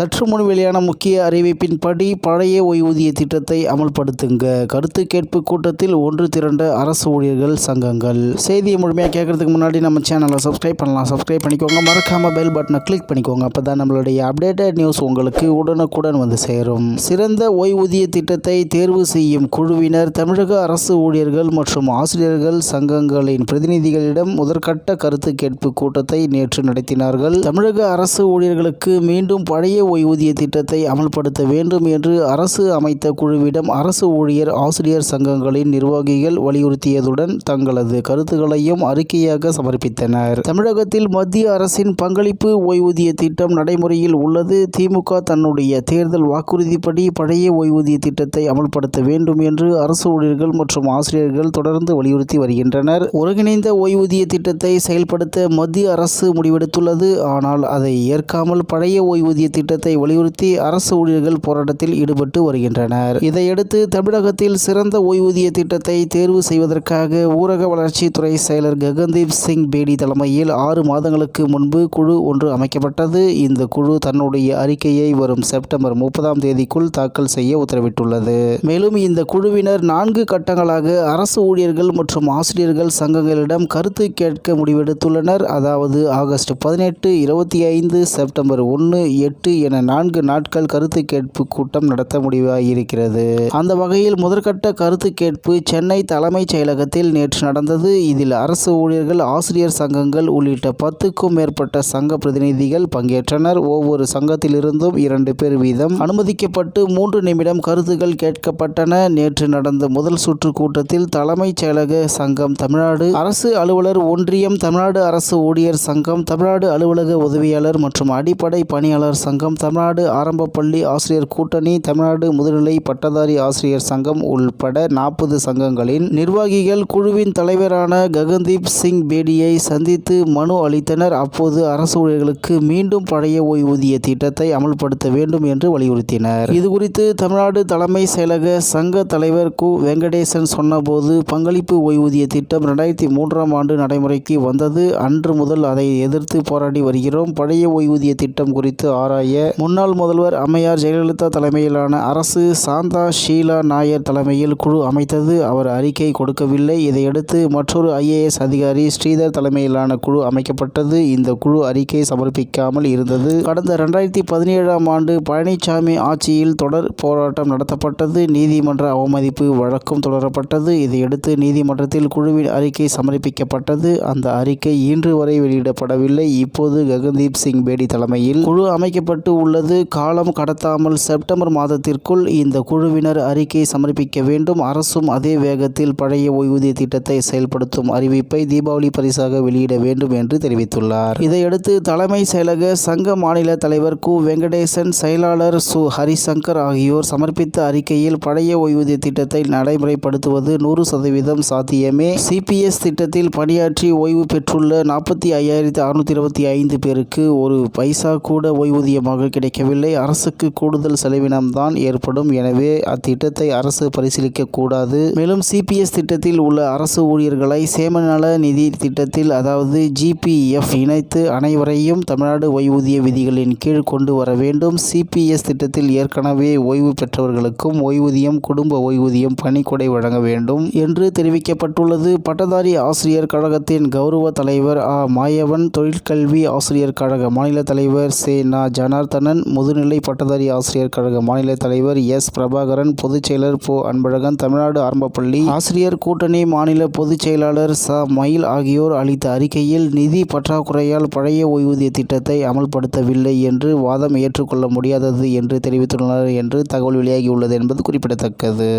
சற்று முன் வெளியான முக்கிய அறிவிப்பின்படி பழைய ஓய்வூதிய திட்டத்தை அமல்படுத்துங்க. கருத்து கேட்பு கூட்டத்தில் ஒன்று திரண்ட அரசு ஊழியர்கள் சங்கங்கள். செய்தியை முழுமையாக கேட்கறதுக்கு முன்னாடி நம்ம சேனலை சப்ஸ்கிரைப் பண்ணலாம். சப்ஸ்கிரைப் பண்ணிக்கோங்க. மறக்காம பெல் பட்டனை கிளிக் பண்ணிக்கோங்க. அப்போ தான் நம்மளுடைய அப்டேட்டட் நியூஸ் உங்களுக்கு உடனுக்குடன் வந்து சேரும். சிறந்த ஓய்வூதிய திட்டத்தை தேர்வு செய்யும் குழுவினர் தமிழக அரசு ஊழியர்கள் மற்றும் ஆசிரியர்கள் சங்கங்களின் பிரதிநிதிகளிடம் முதற்கட்ட கருத்து கேட்பு கூட்டத்தை நேற்று நடத்தினார்கள். தமிழக அரசு ஊழியர்களுக்கு மீண்டும் பழைய ஓய்வூதிய திட்டத்தை அமல்படுத்த வேண்டும் என்று அரசு அமைத்த குழுவிடம் அரசு ஊழியர் ஆசிரியர் சங்கங்களின் நிர்வாகிகள் வலியுறுத்தியதுடன் தங்களது கருத்துக்களையும் அறிக்கையாக சமர்ப்பித்தனர். தமிழகத்தில் மத்திய அரசின் பங்களிப்பு ஓய்வூதிய திட்டம் நடைமுறையில் உள்ளது. திமுக தன்னுடைய தேர்தல் வாக்குறுதிப்படி பழைய ஓய்வூதிய திட்டத்தை அமல்படுத்த வேண்டும் என்று அரசு ஊழியர்கள் மற்றும் ஆசிரியர்கள் தொடர்ந்து வலியுறுத்தி வருகின்றனர். ஒருங்கிணைந்த ஓய்வூதிய திட்டத்தை செயல்படுத்த மத்திய அரசு முடிவெடுத்துள்ளது. ஆனால் அதை ஏற்காமல் பழைய ஓய்வூதிய திட்டத்தை வலியுறுத்தி அரசு ஊழியர்கள் போராட்டத்தில் ஈடுபட்டு வருகின்றனர். இதையடுத்து தமிழகத்தில் சிறந்த ஓய்வூதிய திட்டத்தை தேர்வு செய்வதற்காக ஊரக வளர்ச்சித்துறை செயலர் ககன்தீப் சிங் பேடி தலைமையில் ஆறு மாதங்களுக்கு முன்பு குழு ஒன்று அமைக்கப்பட்டது. இந்த குழு தன்னுடைய அறிக்கையை வரும் செப்டம்பர் முப்பதாம் தேதிக்குள் தாக்கல் செய்ய உத்தரவிட்டுள்ளது. மேலும் இந்த குழுவினர் நான்கு கட்டங்களாக அரசு ஊழியர்கள் மற்றும் ஆசிரியர்கள் சங்கங்களிடம் கருத்து கேட்க முடிவெடுத்துள்ளனர். அதாவது ஆகஸ்ட் பதினெட்டு இருபத்தி ஐந்து செப்டம்பர் ஒன்று எட்டு என நான்கு நாட்கள் கருத்து கேட்பு கூட்டம் நடத்த முடிவாகியிருக்கிறது அந்த வகையில் முதற்கட்ட கருத்து கேட்பு சென்னை தலைமைச் செயலகத்தில் நேற்று நடந்தது. இதில் அரசு ஊழியர்கள் ஆசிரியர் சங்கங்கள் உள்ளிட்ட பத்துக்கும் மேற்பட்ட சங்க பிரதிநிதிகள் பங்கேற்றனர். ஒவ்வொரு சங்கத்திலிருந்தும் இரண்டு பேர் வீதம் அனுமதிக்கப்பட்டு மூன்று நிமிடம் கருத்துக்கள் கேட்கப்பட்டன. நேற்று நடந்த முதல் சுற்று கூட்டத்தில் தலைமைச் செயலக சங்கம் தமிழ்நாடு அரசு அலுவலர் ஒன்றியம் தமிழ்நாடு அரசு ஊழியர் சங்கம் தமிழ்நாடு அலுவலக உதவியாளர் மற்றும் அடிப்படை பணியாளர் சங்கம் தமிழ்நாடு ஆரம்ப பள்ளி ஆசிரியர் கூட்டணி தமிழ்நாடு முதுநிலை பட்டதாரி ஆசிரியர் சங்கம் உள்பட நாற்பது சங்கங்களின் நிர்வாகிகள் குழுவின் தலைவரான ககன்தீப் சிங் பேடியை சந்தித்து மனு அளித்தனர். அப்போது அரசு ஊழியர்களுக்கு மீண்டும் பழைய ஓய்வூதிய திட்டத்தை அமல்படுத்த வேண்டும் என்று வலியுறுத்தினர். இதுகுறித்து தமிழ்நாடு தலைமை செயலக சங்க தலைவர் கு. வெங்கடேசன் சொன்னபோது பங்களிப்பு ஓய்வூதிய திட்டம் இரண்டாயிரத்தி மூன்றாம் ஆண்டு நடைமுறைக்கு வந்தது. அன்று முதல் அதை எதிர்த்து போராடி வருகிறோம். பழைய ஓய்வூதிய திட்டம் குறித்து ஆராய முன்னாள் முதல்வர் அம்மையார் ஜெயலலிதா தலைமையிலான அரசு சாந்தா ஷீலா நாயர் தலைமையில் குழு அமைத்தது. அவர் அறிக்கை கொடுக்கவில்லை. இதையடுத்து மற்றொரு ஐஏஎஸ் அதிகாரி ஸ்ரீதர் தலைமையிலான குழு அமைக்கப்பட்டது. இந்த குழு அறிக்கை சமர்ப்பிக்காமல் இருந்தது. கடந்த இரண்டாயிரத்தி பதினேழாம் ஆண்டு பழனிசாமி ஆட்சியில் தொடர் போராட்டம் நடத்தப்பட்டது. நீதிமன்ற அவமதிப்பு வழக்கும் தொடரப்பட்டது. இதையடுத்து நீதிமன்றத்தில் குழுவின் அறிக்கை சமர்ப்பிக்கப்பட்டது. அந்த அறிக்கை இன்று வரை வெளியிடப்படவில்லை. இப்போது ககன்தீப் சிங் பேடி தலைமையில் குழு அமைக்கப்பட்டு உள்ளது. காலம் கடத்தாமல் செப்டம்பர் மாதத்திற்குள் இந்த குழுவினர் அறிக்கை சமர்ப்பிக்க வேண்டும். அரசும் அதே வேகத்தில் பழைய ஓய்வூதிய திட்டத்தை செயல்படுத்தும் அறிவிப்பை தீபாவளி பரிசாக வெளியிட வேண்டும் என்று தெரிவித்துள்ளார். இதையடுத்து தலைமை செயலக சங்க மாநில தலைவர் கு. வெங்கடேசன் செயலாளர் சு. ஹரிசங்கர் ஆகியோர் சமர்ப்பித்த அறிக்கையில் பழைய ஓய்வூதிய திட்டத்தை நடைமுறைப்படுத்துவது நூறு சதவீதம் சாத்தியமே. சிபிஎஸ் திட்டத்தில் பணியாற்றி ஓய்வு பெற்றுள்ள நாற்பத்தி ஐயாயிரத்தி அறுநூத்தி இருபத்தி ஐந்து பேருக்கு ஒரு பைசா கூட ஓய்வூதியமாக கிடைக்கவில்லை. அரசுக்கு கூடுதல் செலவினம்தான் ஏற்படும். எனவே அத்திட்டத்தை அரசு பரிசீலிக்க கூடாது மேலும் சிபிஎஸ் திட்டத்தில் உள்ள அரசு ஊழியர்களை சேமநல நிதி திட்டத்தில் அதாவது ஜிபிஎஃப் இணைத்து அனைவரையும் தமிழ்நாடு ஓய்வூதிய விதிகளின் கீழ் கொண்டு வர வேண்டும். சிபிஎஸ் திட்டத்தில் ஏற்கனவே ஓய்வு பெற்றவர்களுக்கும் ஓய்வூதியம் குடும்ப ஓய்வூதியம் பணிக்கொடை வழங்க வேண்டும் என்று தெரிவிக்கப்பட்டுள்ளது. பட்டதாரி ஆசிரியர் கழகத்தின் கௌரவ தலைவர் ஆ. மாயவன் தொழிற்கல்வி ஆசிரியர் கழக மாநில தலைவர் சே. நா. ஜனார்த்தனன் முதுநிலை பட்டதாரி ஆசிரியர் கழக மாநில தலைவர் எஸ். பிரபாகரன் பொதுச் செயலர் பொ. அன்பழகன் தமிழ்நாடு ஆரம்பப்பள்ளி ஆசிரியர் கூட்டணி மாநில பொதுச் செயலாளர் ச. மயில் ஆகியோர் அளித்த அறிக்கையில் நிதி பற்றாக்குறையால் பழைய ஓய்வூதிய திட்டத்தை அமல்படுத்தவில்லை என்று வாதம் ஏற்றுக்கொள்ள முடியாதது என்று தெரிவித்துள்ளனர் என்று தகவல் வெளியாகியுள்ளது என்பது குறிப்பிடத்தக்கது.